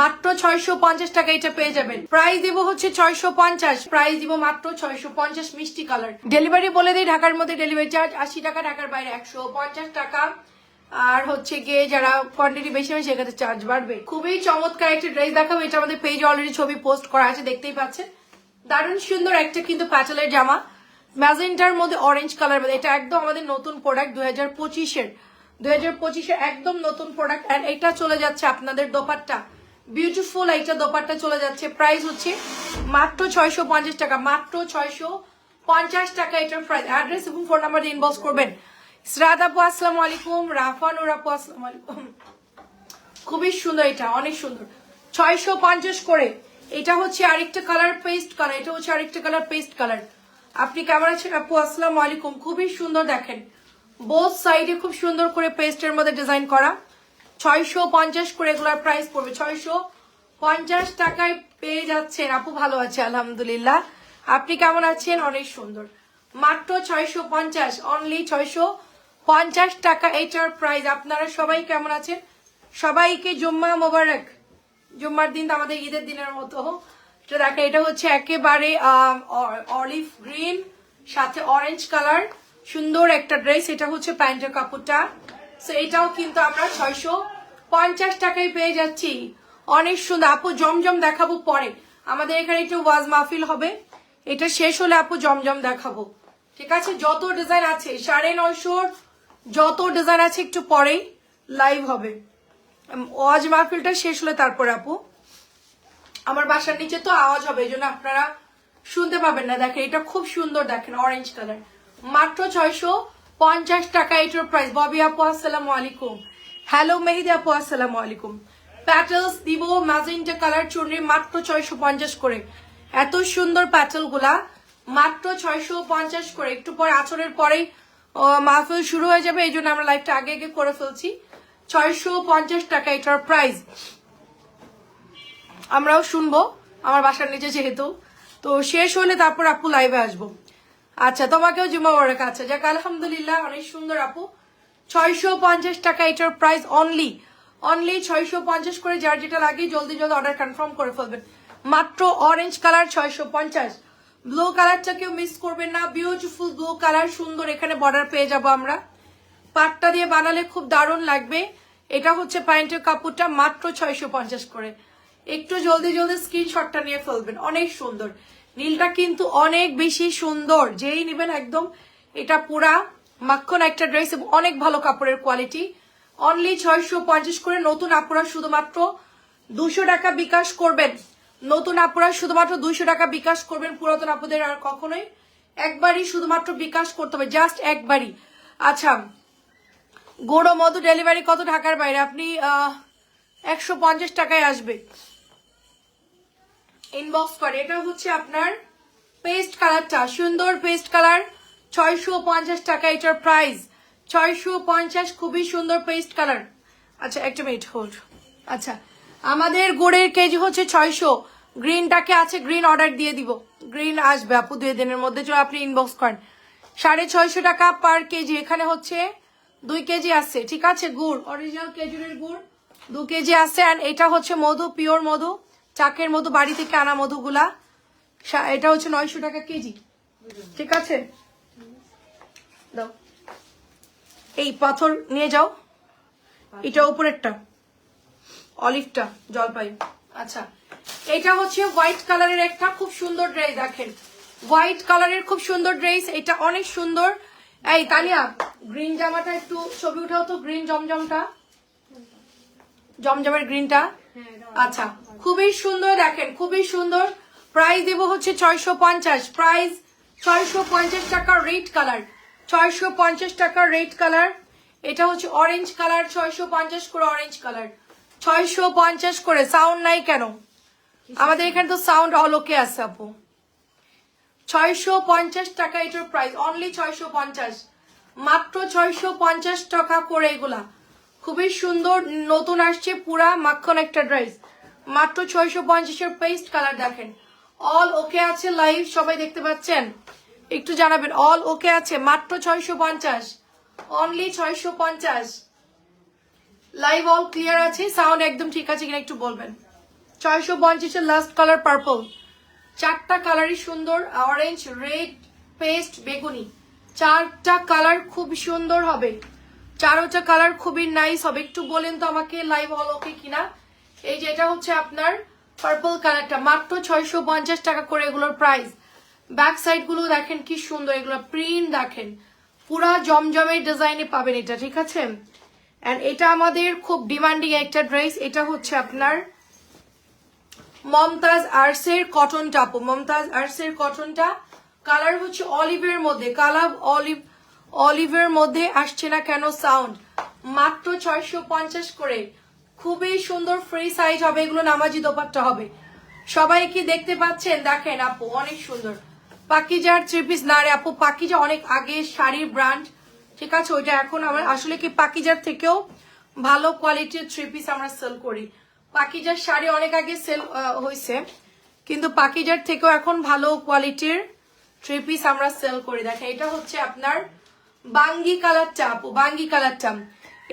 মাত্র ছয়শো পঞ্চাশ টাকা এটা পেয়ে যাবেন। প্রাইস দিব হচ্ছে ছয়শো পঞ্চাশ প্রাইস দিব মাত্র ছয়শো পঞ্চাশ মিষ্টি কালার ডেলিভারি বলে দিই, ঢাকার মধ্যে ডেলিভারি চার্জ আশি টাকা, ঢাকার বাইরে একশো পঞ্চাশ টাকা। আর হচ্ছে গিয়ে যারা কোয়ান্টিটি বেশি হবে সেক্ষেত্রে চার্জ বাড়বে। খুবই চমৎকার একটা ড্রেস দেখাবো, এটা আমাদের পেজে অলরেডি ছবি পোস্ট করা আছে, দেখতেই পাচ্ছেন। দারুণ সুন্দর একটা কিন্তু প্যাটেলের জামা। ম্যাজেন্টার মধ্যে অরেঞ্জ কালার মধ্যে এটা একদম আমাদের নতুন প্রোডাক্ট দুই হাজার পঁচিশের। দুই হাজার পঁচিশের একদম নতুন প্রোডাক্ট অ্যান্ড এটা চলে যাচ্ছে আপনাদের দোপাট্টা। বিউটিফুল একটা দোপাট্টা চলে যাচ্ছে। প্রাইস হচ্ছে মাত্র ছয়শো পঞ্চাশ টাকা, মাত্র ছয়শো পঞ্চাশ টাকা এটার প্রাইস অ্যাড্রেস এবং ফোন নাম্বার ইনবক্স করবেন। ইসরাত আপু, আসসালামু আলাইকুম। রাফানুর আপু, আসসালামু আলাইকুম। খুবই সুন্দর এটা, অনেক সুন্দর। ছয়শো পঞ্চাশ করে। এটা হচ্ছে আরেকটা কালার পেস্ট কালার এটা হচ্ছে আরেকটা কালার পেস্ট কালার আপনি কেমন আছেন আপু? আসসালামু আলাইকুম। খুবই সুন্দর দেখেন। বোথ সাইডে খুব সুন্দর করে পেস্টের মধ্যে ডিজাইন করা। ছয়শো পঞ্চাশ করে এগুলোর প্রাইস পড়বে। ছয়শো পঞ্চাশ টাকায় পেয়ে যাচ্ছেন। আপু ভালো আছে, আলহামদুলিল্লাহ। আপনি কেমন আছেন? অনেক সুন্দর। মাত্র ছয়শো পঞ্চাশ অনলি ছয়শো পঞ্চাশ টাকা এটার প্রাইস আপনারা সবাই কেমন আছেন? সবাইকে জুম্মা মোবারক। জুম্মার দিন আমাদের ঈদের দিনের মতো। এটা দেখেন, এটা হচ্ছে একেবারে অলিভ গ্রিন সাথে অরেঞ্জ কালার সুন্দর একটা ড্রেস এটা হচ্ছে প্যান্টের কাপড়টা। সো এটাও কিন্তু আমরা ছয়শো পঞ্চাশ টাকায় পেয়ে যাচ্ছি। অনেক সুন্দর। আপু, জমজম দেখাবো পরে। আমাদের এখানে একটু ওয়াজ মাহফিল হবে। এটা শেষ হলে আপু জমজম দেখাবো। ঠিক আছে? যত ডিজাইন আছে, সাড়ে নয়শোর যত ডিজাইন আছে একটু পরেই লাইভ হবে। ওয়াজ মাহফিলটা শেষ হলে তারপর আপু। আমার বাসার নিচে তো আওয়াজ হবে, এই জন্য আপনারা শুনতে পাবেন না। দেখেন, এটা খুব সুন্দর দেখেন অরেঞ্জ কালার মাত্র ছয়শো পঞ্চাশ টাকা এটার প্রাইস ববি আপু, আসসালামু আলাইকুম। হ্যালো মেহিদি আপু, আসসালামু আলাইকুম। প্যাটেলস দিব ম্যাজেন্টা কালার চুনরি, মাত্র ছয়শো পঞ্চাশ করে। এত সুন্দর প্যাটেলগুলা, মাত্র ছয়শো পঞ্চাশ করে। একটু পরে আচরের পরেই মাহফিল শুরু হয়ে যাবে এই জন্য আমরা লাইভটা আগে আগে করে ফেলছি। ছয়শো পঞ্চাশ টাকা এটার প্রাইস আমরাও শুনব, আমার বাসার নিচে যেহেতু। তো শেষ হলে তারপর আপু লাইভে আসব। আচ্ছা তোমাকেও জুমা ওয়ারেক আচ্ছা যাক, আলহামদুলিল্লাহ, অনেক সুন্দর আপু। ছয়শো পঞ্চাশ টাকা এটার প্রাইস অনলি অনলি ছয়শো পঞ্চাশ করে যার যেটা লাগে জলদি জলদি অর্ডার কনফার্ম করে ফেলবেন। মাত্র অরেঞ্জ কালার ছয়শো পঞ্চাশ। ব্লু কালারটা কেউ মিস করবেন না। বিউটিফুল ব্লু কালার সুন্দর। এখানে বর্ডার পেয়ে যাব আমরা। পাটটা দিয়ে বানালে খুব দারুণ লাগবে। এটা হচ্ছে প্যান্টের কাপড়টা মাত্র ছয়শো পঞ্চাশ করে। একটু জলদি জলদি স্ক্রিনশটটা নিয়ে ফেলবেন। অনেক সুন্দর। নীলটা কিন্তু অনেক বেশি সুন্দর। যেই নেবেন একদম, এটা পুরা মাখন একটা ড্রেস এবং অনেক ভালো কাপড়ের কোয়ালিটি অনলি ছয়শো পঞ্চাশ করে নতুন আপুরা শুধুমাত্র দুশো টাকা বিকাশ করবেন। নতুন আপুরা শুধুমাত্র দুইশো টাকা বিকাশ করবেন পুরাতন আপুদের আর কখনোই। একবারই শুধুমাত্র বিকাশ করতে হবে জাস্ট একবারই। আচ্ছা গুঁড়ো মধু ডেলিভারি কত ঢাকার বাইরে? আপনি একশো পঞ্চাশ টাকায় আসবে। ইনবক্স করে। এটা হচ্ছে আপনার পেস্ট কালারটা সুন্দর পেস্ট কালার ছয়শো পঞ্চাশ টাকা এটার প্রাইস ছয়শো পঞ্চাশ, খুবই সুন্দর পেস্ট কালার আচ্ছা একটা মিনিট হোল্ড আচ্ছা আমাদের গুড়ের কেজি হচ্ছে ছয়শো। গ্রিনটাকে আছে গ্রিন অর্ডার দিয়ে দিব। গ্রিন আসবে আপু, দুই দিনের মধ্যে যদি আপনি ইনবক্স করেন। সাড়ে ছয়শো টাকা পার কেজি, এখানে হচ্ছে দুই কেজি আছে, ঠিক আছে? গুড় অরিজিনাল খেজুরের গুড়, দু কেজি আছে। আর এটা হচ্ছে মধু পিওর মধু। চাকের মতো বাড়ি থেকে আনা মধুগুলা। এটা হচ্ছে নয়শো টাকা কেজি। ঠিক আছে? দাও। এই পাথর নিয়ে যাও। এটা উপরেরটা। অলিভটা, জলপাই। আচ্ছা। এটা হচ্ছে হোয়াইট কালারের একটা খুব সুন্দর ড্রেস, দেখেন। হোয়াইট কালারের খুব সুন্দর ড্রেস, এটা অনেক সুন্দর। এই তানিয়া, গ্রিন জামাটা একটু, ছবি উঠাও তো, গ্রিন জমজমটা। জমজমের গ্রিনটা। আচ্ছা খুবই সুন্দর দেখেন, খুবই সুন্দর। প্রাইস দেব হচ্ছে ছয়শো পঞ্চাশ, প্রাইস ছয়শো পঞ্চাশ টাকা রেড কালার, ছয়শো পঞ্চাশ টাকা রেড কালার। এটা হচ্ছে অরেঞ্জ কালার, ছয়শো পঞ্চাশ করে অরেঞ্জ কালার। ছয়শো পঞ্চাশ করে সাউন্ড নাই কেন? আমাদের এখানে তো সাউন্ড অলোকে আছে, আপু। ছয়শো পঞ্চাশ টাকা এটার প্রাইস অনলি ছয়শো পঞ্চাশ। মাত্র ছয়শো পঞ্চাশ টাকা করে এগুলা। খুবই সুন্দর, নতুন আসছে, পুরা মাখন একটা ড্রেস মাত্র ছয়শো পঞ্চাশের পেস্ট কালার দেখেন। অল ওকে আছে লাইভ সবাই দেখতে পাচ্ছেন? একটু জানাবেন অল ওকে আছে, মাত্র ছয়শো পঞ্চাশ। অনলি ছয়শো পঞ্চাশ। লাইভ অল ক্লিয়ার আছে সাউন্ড একদম ঠিক আছে কিনা একটু বলবেন। ছয়শো পঞ্চাশের লাস্ট কালার পার্পল চারটা কালারই সুন্দর অরেঞ্জ রেড পেস্ট বেগুনি। চারটা কালার খুব সুন্দর হবে। চারোটা কালার খুবই নাইস হবে একটু বলেন তো আমাকে লাইভ হল ওকে কিনা? এই যে এটা হচ্ছে আপনার পার্পল কালারটা মাত্র ছয়শো পঞ্চাশ টাকা করে এগুলোর প্রাইস ব্যাক সাইডগুলো দেখেন কি সুন্দর, এগুলো প্রিন্ট দেখেন। পুরা জমজমের ডিজাইনে পাবেন এটা, ঠিক আছে? এন্ড এটা আমাদের খুব ডিমান্ডিং একটা ড্রেস এটা হচ্ছে আপনার মমতাজ আর্টসের কটনটা আপু। মমতাজ আর্টসের কটনটা কালার হচ্ছে অলিভের মধ্যে। কালার অলিভ অলিভের মধ্যে আসছে না কেন সাউন্ড মাত্র ছয়শো পঞ্চাশ করে। খুবই সুন্দর ফ্রি সাইজ হবে, এগুলো নামাজি দোপাট্টা হবে। সবাই কি দেখতে পাচ্ছেন? দেখেন আপু, অনেক সুন্দর। পাকিজার থ্রি পিস না রে আপু, পাকিজা অনেক আগে শাড়ির ব্র্যান্ড ঠিক আছে, ওইটা এখন আমরা, আসলে কি পাকিজার থেকেও ভালো কোয়ালিটির থ্রি পিস আমরা সেল করি। পাকিজার শাড়ি অনেক আগে সেল হয়েছে কিন্তু পাকিজার থেকেও এখন ভালো কোয়ালিটির থ্রি পিস আমরা সেল করি। দেখেন, এটা হচ্ছে আপনার বাঙ্গি কালারটা আপু বাঙ্গি কালারটা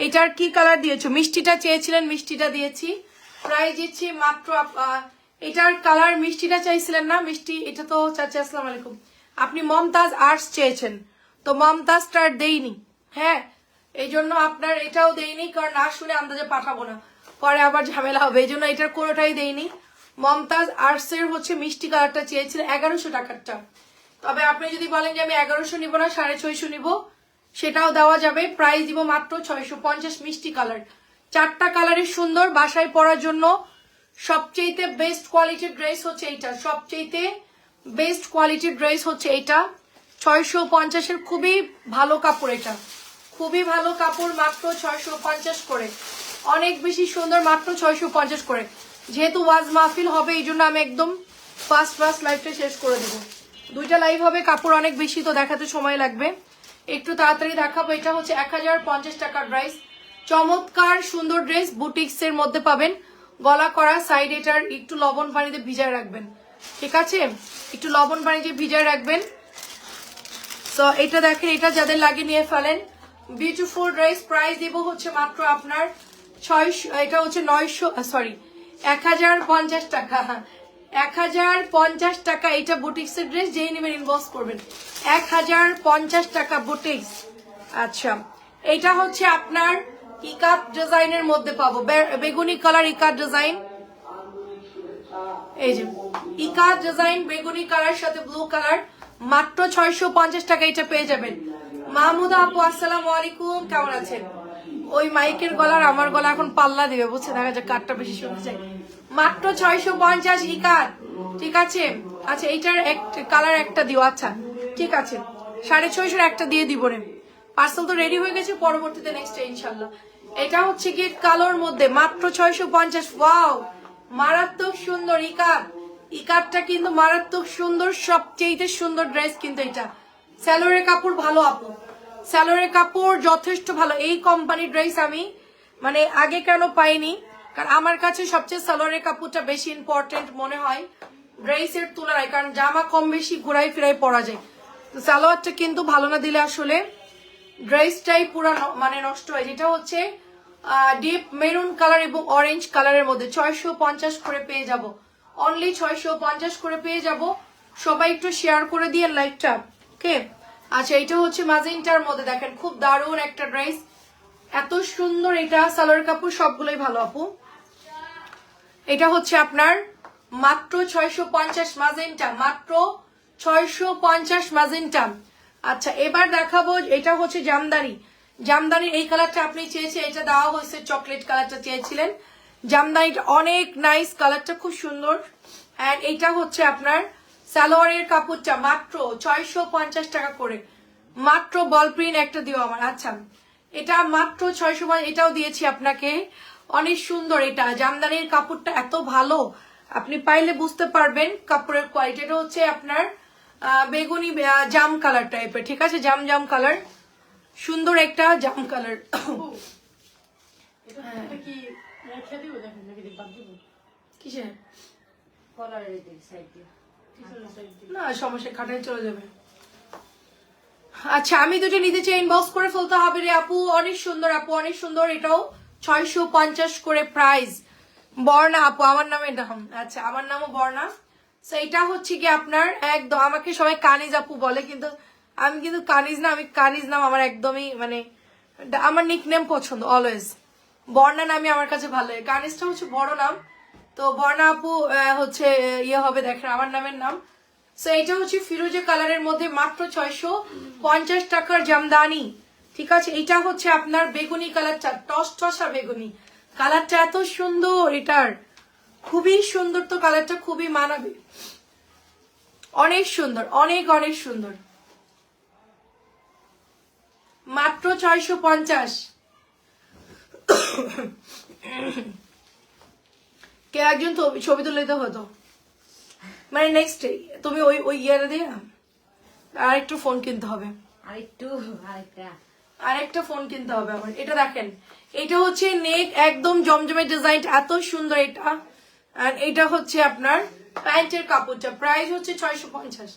এটার কি কালার দিয়েছ? মিষ্টিটা চেয়েছিলেন, মিষ্টিটা দিয়েছি। প্রাইস দিচ্ছি মাত্র এটার কালার মিষ্টিটা চাইছিলেন না, মিষ্টি, এটা তো চাচা, আসসালাম আলাইকুম। আপনি মমতাজ আর্টস চেয়েছেন, তো মমতাজটার দেইনি। হ্যাঁ এই জন্য আপনার এটাও দেইনি, কারণ না শুনে আন্দাজে পাঠাবো না। পরে আবার ঝামেলা হবে এই জন্য এটার কোনোটাই দেইনি। মমতাজ আর্টস এর হচ্ছে মিষ্টি কালারটা চেয়েছিলেন, এগারোশো টাকারটা। তবে আপনি যদি বলেন যে আমি এগারোশো নিব না, সাড়ে ছয়শো নিব সেটাও দেওয়া যাবে। প্রাইস দিব মাত্র ছয়শো পঞ্চাশ মিষ্টি কালার চারটা কালারের সুন্দর বাসায় পরার জন্য সবচেয়েতে বেস্ট কোয়ালিটির ড্রেস হচ্ছে এইটা। সবচেয়েতে বেস্ট কোয়ালিটির ড্রেস হচ্ছে এইটা। ছয়শো পঞ্চাশের খুবই ভালো কাপড় এটা। খুবই ভালো কাপড় মাত্র ছয়শো পঞ্চাশ করে। অনেক বেশি সুন্দর মাত্র ছয়শো পঞ্চাশ করে। যেহেতু ওয়াজ মাহফিল হবে, এই জন্য আমি একদম ফার্স্ট ফার্স্ট লাইফটা শেষ করে দেবো। দুইটা লাইভ হবে, কাপড় অনেক বেশি, তো দেখাতে সময় লাগবে। একটু তাড়াতাড়ি দেখাবো, এটা হচ্ছে এক হাজার পঞ্চাশ টাকার ড্রেস। চমৎকার, সুন্দর ড্রেস বুটিক্স এর মধ্যে পাবেন। গলা করা সাইড এটার একটু লবণ পানিতে ভিজায় রাখবেন। ঠিক আছে? একটু লবণ পানিতে ভিজায় রাখবেন। তো এটা দেখেন, এটা যাদের লাগে নিয়ে ফেলেন বিউটিফুল ড্রেস প্রাইস দিব হচ্ছে মাত্র আপনার ছয়শো, এটা হচ্ছে নয়শো সরি এক হাজার পঞ্চাশ টাকা। এক হাজার পঞ্চাশ টাকা এটা বুটিক্স এর ড্রেস যেই নেবেন ইনভেস্ট করবেন। এক হাজার পঞ্চাশ টাকা বুটিক্স। আচ্ছা এটা হচ্ছে আপনার ইকাপ ডিজাইনের মধ্যে পাবো। বেগুনি কালার ইকাপ ডিজাইন এই যে ইকার ডিজাইন বেগুনি কালার সাথে ব্লু কালার মাত্র ছয়শো পঞ্চাশ টাকা এটা পেয়ে যাবেন। মাহমুদা আপু, আসসালাম আলাইকুম। কেমন আছেন? ওই মাইকের গলার আমার গলা এখন পাল্লা দিবে, বুঝছে? দেখা যাক কারটা বেশি শুনতে চাই। মাত্র ছয়শো পঞ্চাশ ইকার ঠিক আছে? আচ্ছা এইটার কালার একটা দিও আচ্ছা। ঠিক আছে। সাড়ে ছয়শোর একটা দিয়ে দিব রে। পার্সেল তো রেডি হয়ে গেছে, পরবর্তীতে নেক্সট ইনশাল্লাহ। এটা হচ্ছে কি কালোর মধ্যে, মাত্র ছয়শো পঞ্চাশ। ওয়াও মারাত্মক সুন্দর ইকার ইকারটা কিন্তু মারাত্মক সুন্দর সবচেয়ে সুন্দর ড্রেস কিন্তু এটা। স্যালোরের কাপড় ভালো, আপু। স্যালোরের কাপড় যথেষ্ট ভালো। এই কোম্পানির ড্রেস আমি মানে আগে কেন পাইনি? কারণ আমার কাছে সবচেয়ে সালোয়ারের কাপড়টা বেশি ইম্পর্টেন্ট মনে হয় ড্রেসের তুলনায়, কারণ জামা কম বেশি ঘুরাই ফিরাই পরা যায়। তো সালোয়ারটা কিন্তু ভালো না দিলে আসলে ড্রেসটাই পুরা মানে নষ্ট হয়। যেটা হচ্ছে ডিপ মেরুন কালার এবং অরেঞ্জ কালারের মধ্যে ছয়শো পঞ্চাশ করে পেয়ে যাব। অনলি ছয়শো পঞ্চাশ করে পেয়ে যাব। সবাই একটু শেয়ার করে দিয়ে লাইভটা ওকে আচ্ছা এটা হচ্ছে মাজিনটার মধ্যে দেখেন, খুব দারুণ একটা ড্রেস। এত সুন্দর এটা, সালোয়ার কাপড়, সবগুলোই ভালো, আপু। এটা হচ্ছে আপনার মাত্র ছয়শো পঞ্চাশ মাজেন্টা, মাত্র ছয়শো পঞ্চাশ মাজেন্টা। আচ্ছা এবার দেখাবো, এটা হচ্ছে জামদানি। জামদানির এই কালারটা আপনি চেয়েছেন, এটা দেওয়া হয়েছে, চকলেট কালারটা চেয়েছিলেন। জামদানিটা অনেক নাইস কালারটা খুব সুন্দর। এটা হচ্ছে আপনার সালোয়ারের কাপড়টা মাত্র ছয়শো পঞ্চাশ টাকা করে। মাত্র বল প্রিন্ট একটা দিও আমার। আচ্ছা এটা মাত্র ছয়শো এটাও দিয়েছি আপনাকে। অনেক সুন্দর এটা। জামদানির কাপড়টা এত ভালো আপনি পাইলে বুঝতে পারবেন কাপড়ের কোয়ালিটিটা হচ্ছে আপনার বেগুনি জাম কালার টাইপের ঠিক আছে? জাম জাম কালার সুন্দর একটা জাম কালার এটা না, সমস্যা খাটায় চলে যাবে। আচ্ছা আমি দুটো নিতে চাই ইনবক্স করে ফেলতে হবে রে আপু। অনেক সুন্দর আপু, অনেক সুন্দর। এটাও ছয়শো পঞ্চাশ করে প্রাইস বর্ণা আপু, আমার নামে নাম আচ্ছা আমার নামও বর্ণা। তো এটা হচ্ছে কি আপনার একদম, আমাকে সবাই কানিজ আপু বলে, কিন্তু আমি কিন্তু কানিজ না, আমি কানিজ নাম আমার একদমই মানে আমার নিক নেম পছন্দ অলওয়েজ বর্ণা নামই আমার কাছে ভালো লাগে। কানিজটা হচ্ছে বড় নাম তো বর্ণা আপু হচ্ছে ইয়ে হবে, দেখেন আমার নামের নাম। সো এটা হচ্ছে ফিরোজা কালারের মধ্যে মাত্র ছয়শো পঞ্চাশ টাকার জামদানি। ঠিক আছে, এটা হচ্ছে আপনার বেগুনি কালারটা টস টসা বেগুনি। কালারটা এত সুন্দর এটার। খুবই সুন্দর তো কালারটা, খুবই মানাবে। অনেক সুন্দর, অনেক অনেক সুন্দর। মাত্র ছয়শো পঞ্চাশ। কে একজন ছবি তুলে দিতে হতো? মানে নেক্সট তুমি ওই ওই ইয়ারে দিয়ে আর একটু ফোন কিনতে হবে। আর একটু আরেকটা ফোন কিনতে হবে আমার এটা দেখেন এটা হচ্ছে নেক একদম জমজমে ডিজাইন এত সুন্দর এটা। আর এটা হচ্ছে আপনার প্যান্টের কাপড়টা। প্রাইস হচ্ছে ছয়শো পঞ্চাশ।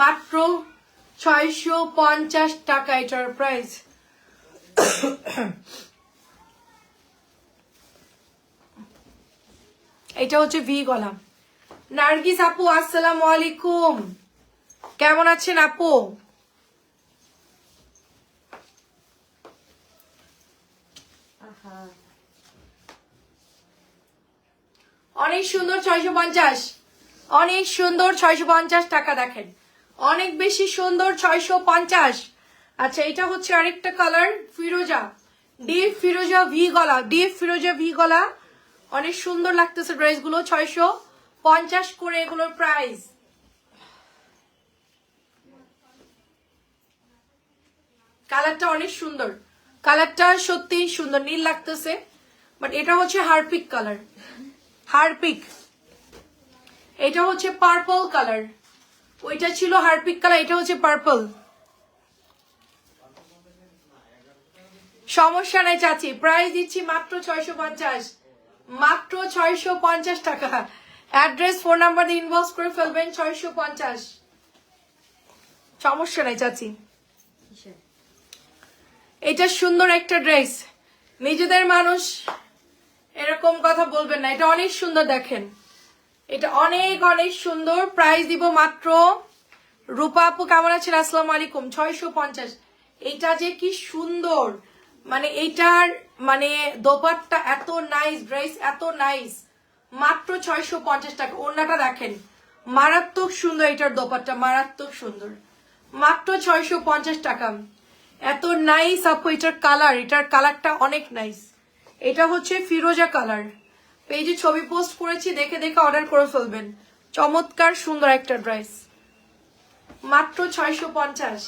মাত্র ছয়শো পঞ্চাশ টাকা এটার প্রাইস এটা হচ্ছে ভি গলা। নার্গিস আপু, আসসালাম আলাইকুম। কেমন আছেন আপু? অনেক সুন্দর ছয়শো পঞ্চাশ। অনেক সুন্দর ছয়শো পঞ্চাশ টাকা দেখেন। অনেক বেশি সুন্দর ছয়শো পঞ্চাশ। আচ্ছা এটা হচ্ছে আরেকটা কালার ফিরোজা। ডিপ ফিরোজা ভি গলা, ডিপ ফিরোজা ভি গলা। অনেক সুন্দর লাগতেছে ড্রেসগুলো, ছয়শো পঞ্চাশ করে এগুলোর প্রাইস কালারটা অনেক সুন্দর। কালারটা সত্যি সুন্দর, নীল লাগতেছে বাট এটা হচ্ছে হারপিক কালার। হারপিক। এটা হচ্ছে পার্পল কালার। ওইটা ছিল হারপিক কালার, এটা হচ্ছে পার্পল সমস্যা নাই চাচি প্রাইস দিচ্ছি মাত্র ছয়শো পঞ্চাশ। মাত্র ছয়শো পঞ্চাশ টাকা। অ্যাড্রেস ফোন নাম্বার দিয়ে ইনবক্স করে ফেলবেন ছয়শো পঞ্চাশ। সমস্যা নাই চাচি। এটা সুন্দর একটা ড্রেস নিজেদের মানুষ এরকম কথা বলবেন না। এটা অনেক সুন্দর দেখেন। এটা অনেক অনেক সুন্দর। প্রাইস দিব মাত্র রূপা আপু কেমন আছেন? আসসালাম আলাইকুম। ছয়শো পঞ্চাশ। এটা যে কি সুন্দর। মানে এইটার মানে দোপাট্টা এত নাইস ড্রেস এত নাইস মাত্র ছয়শো পঞ্চাশ টাকা। ওড়নাটা দেখেন। মারাত্মক সুন্দর এটার দোপাট্টা, মারাত্মক সুন্দর। মাত্র ছয়শো পঞ্চাশ টাকা। এত নাইস আপু, এটার কালার এটার কালারটা অনেক নাইস এটা হচ্ছে ফিরোজা কালার পেজে ছবি পোস্ট করেছি, দেখে দেখে অর্ডার করে ফেলবেন। চমৎকার সুন্দর একটা ড্রেস মাত্র ছয়শো পঞ্চাশ।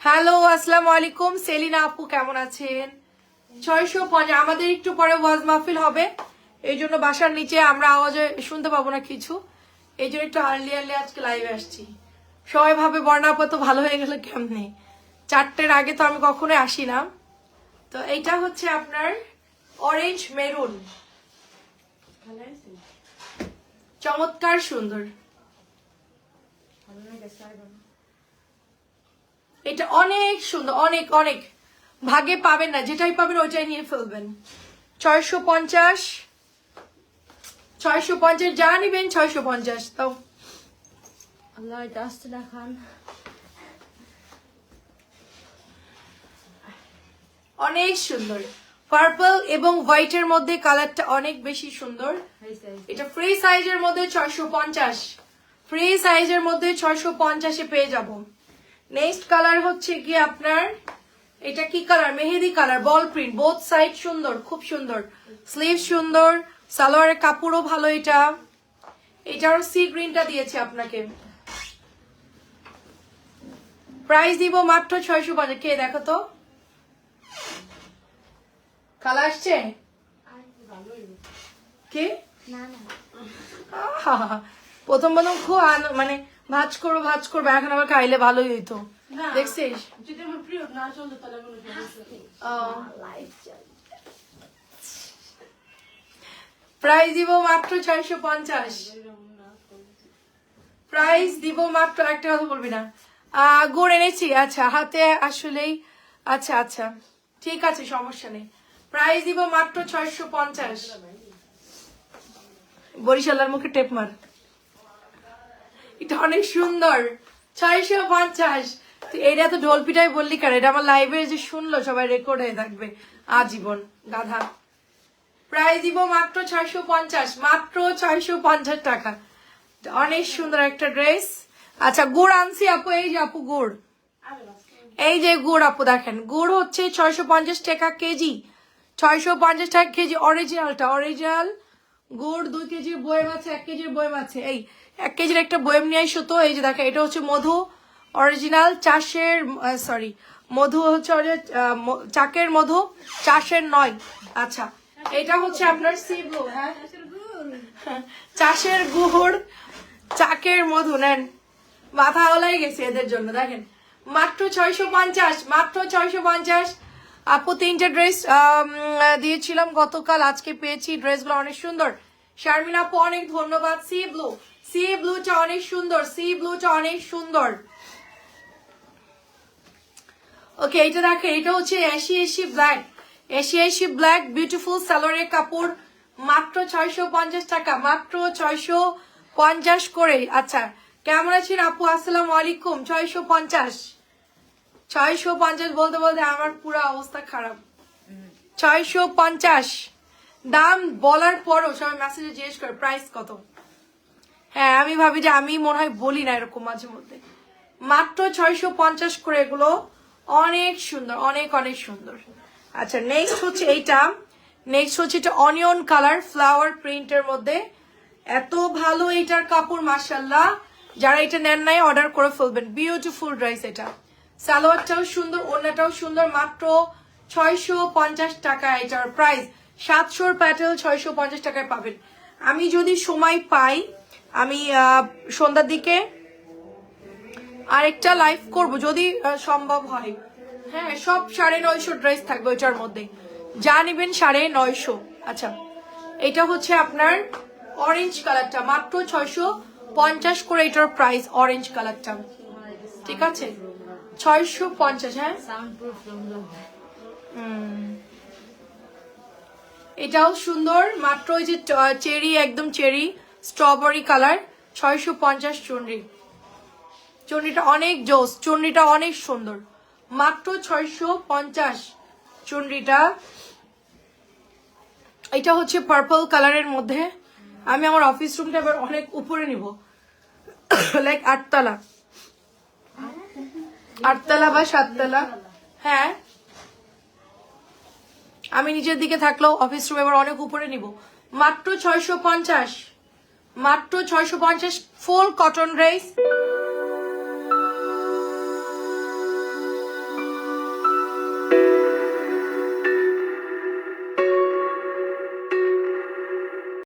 হ্যালো, আসসালামু আলাইকুম। সেলিনা আপু, কেমন আছেন? ছয়শো পঞ্চাশ, আমাদের একটু পরে ওয়াজ মাহফিল হবে। এই জন্য বাসার নিচে আমরা আওয়াজে শুনতে পাবো না কিছু। এই জন্য একটু আর্লি আর্লি আজকে লাইভে আসছি। সবাই ভাবে বর্ণাপা তো ভালো হয়ে গেল কেমনে? চারটের আগে তো আমি কখনোই আসি না। তো এইটা হচ্ছে আপনার অরেঞ্জ মেরুন চমৎকার সুন্দর ভালো লেগেছে আর বলো। এটা অনেক সুন্দর অনেক অনেক। ভাগে পাবেন না যেটাই পাবেন ওইটাই নিয়ে ফেলবেন। ছয়শো পঞ্চাশ ছয়শো পঞ্চাশ যা নিবেন ছয়শো পঞ্চাশ তাও আল্লাহ এটা আসতে দেখান। অনেক সুন্দর। পার্পল এবং হোয়াইটের মধ্যে কালারটা অনেক বেশি সুন্দর। এটা ফ্রি সাইজের মধ্যে ছয়শো পঞ্চাশ। ফ্রি সাইজের মধ্যে ছয়শো পঞ্চাশে পেয়ে যাব। নেক্সট কালার হচ্ছে কি আপনার? এটা কি কালার মেহেদি colour ball print both side সুন্দর খুব সুন্দর। স্লিভ সুন্দর সালোয়ারের কাপড়ও ভালো এটা। এটারও সি গ্রিনটা দিয়েছে আপনাকে। প্রাইস দিব মাত্র ছয়শো পঞ্চাশ। কে দেখো তো। কালা আসছে? কে প্রথম প্রথম খুব মানে ভাজ করব ভাজ করব। এখন আবার খাইলে ভালোই হইতো। দেখছিস? যদি আমার প্রিয় না চলতো তাহলে প্রাইস দিব মাত্র ছয়শো পঞ্চাশ। প্রাইস দিব মাত্র একটা কথা বলবি না। আহ, গুড় এনেছি আচ্ছা হাতে আসলেই আচ্ছা আচ্ছা ঠিক আছে সমস্যা নেই। প্রাইস দিব মাত্র ছয়শো পঞ্চাশ। বরিশালের মুখে টেপ মার। এটা অনেক সুন্দর। ছয়শো পঞ্চাশ। এটা তো ঢোল পিটাই বললি কার এটা আমার লাইভে যে শুনলো, সবাই রেকর্ড হয়ে থাকবে। আজীবন, গাধা। প্রাইস দিব মাত্র ছয়শো পঞ্চাশ, মাত্র ছয়শো পঞ্চাশ টাকা। অনেক সুন্দর একটা ড্রেস আচ্ছা গুড় আনছি আপু, এই যে আপু গুড়। এই যে গুড় আপু, দেখেন, গুড় হচ্ছে ছয়শো পঞ্চাশ টাকা কেজি। ছয়শো পঞ্চাশ টাকা কেজি অরিজিনালটা অরিজিনাল গুড় দুই কেজির বয়েম আছে, এক কেজির বয়েম আছে। এই এক কেজির একটা বয়েম নিয়ে এসো তো, এই যে দেখেন এটা হচ্ছে মধু অরিজিনাল চাষের সরি মধু হচ্ছে চাকের মধু, চাষের নয়। আচ্ছা এটা হচ্ছে আপনার হ্যাঁ? চাষের গুড়, চাকের মধু, নেন। মাথা ওলাই গেছে এদের জন্য, দেখেন। মাত্র ছয়শো পঞ্চাশ, মাত্র ছয়শো পঞ্চাশ। আপু, তিনটে ড্রেস দিয়েছিলাম গতকাল। আজকে পেয়েছি ড্রেসগুলো অনেক সুন্দর। শারমিন আপু, অনেক ধন্যবাদ। সি ব্লু, সি ব্লুটা অনেক সুন্দর, সি ব্লুটা অনেক সুন্দর। ওকে এটা দেখেন, এটা হচ্ছে AC AC black. AC AC black beautiful সালোয়ারের কাপড়। মাত্র ছয়শো পঞ্চাশ টাকা, মাত্র ছয়শো পঞ্চাশ করে আচ্ছা কেমন আছেন আপু? আসসালাম আলাইকুম, ছয়শো পঞ্চাশ। ছয়শো পঞ্চাশ বলতে বলতে আমার পুরো অবস্থা খারাপ। ছয়শো পঞ্চাশ। দাম বলার পরও সবাই মেসেজে জিজ্ঞেস করে প্রাইস কত? হ্যাঁ আমি ভাবি যে আমি মনে হয় বলি না এরকম মাঝে মধ্যে। মাত্র ছয়শো পঞ্চাশ করে এগুলো অনেক সুন্দর, অনেক অনেক সুন্দর। আচ্ছা নেক্সট হচ্ছে এইটা। নেক্সট হচ্ছে এটা অনিয়ন কালার ফ্লাওয়ার প্রিন্টের মধ্যে। এত ভালো এইটার কাপড় মাসাল্লাহ যারা এটা নেন নাই অর্ডার করে ফেলবেন। বিউটিফুল ড্রেস এটা। সালোয়ারটাও সুন্দর ওনাটাও সুন্দর, মাত্র ছয়শো পঞ্চাশ টাকা এটার প্রাইস সাতশোর প্যাটেল ছয়শো পঞ্চাশ টাকায় পাবেন। আমি যদি সময় পাই, আমি সন্ধ্যার দিকে আরেকটা লাইভ করব, যদি সম্ভব হয়। হ্যাঁ সব সাড়ে নয়শো ড্রেস থাকবে ওইটার মধ্যে। যা নেবেন সাড়ে নয়শো। আচ্ছা এটা হচ্ছে আপনার অরেঞ্জ কালারটা মাত্র ছয়শো পঞ্চাশ করে এটার প্রাইস অরেঞ্জ কালারটা ঠিক আছে? ছয়শো পঞ্চাশ হ্যাঁ? এটাও সুন্দর মাত্র ওই যে চেরি একদম চেরি স্ট্রবেরি কালার ছয়শো পঞ্চাশ চুনরি। চুনরিটা অনেক জোস চুনরিটা অনেক সুন্দর। মাত্র ছয়শো পঞ্চাশ চুনরিটা। এটা হচ্ছে পার্পল কালারের মধ্যে। আমি আমার অফিস রুমটা এবার অনেক উপরে নিব। লাইক আটতলা। আটতলা বা সাততলা? হ্যাঁ। আমি নিজের দিকে থাকলেও অফিস রুম এবার অনেক উপরে নিব। মাত্র ছয়শো পঞ্চাশ। মাত্র ছয়শো পঞ্চাশ ফুল কটন ড্রেস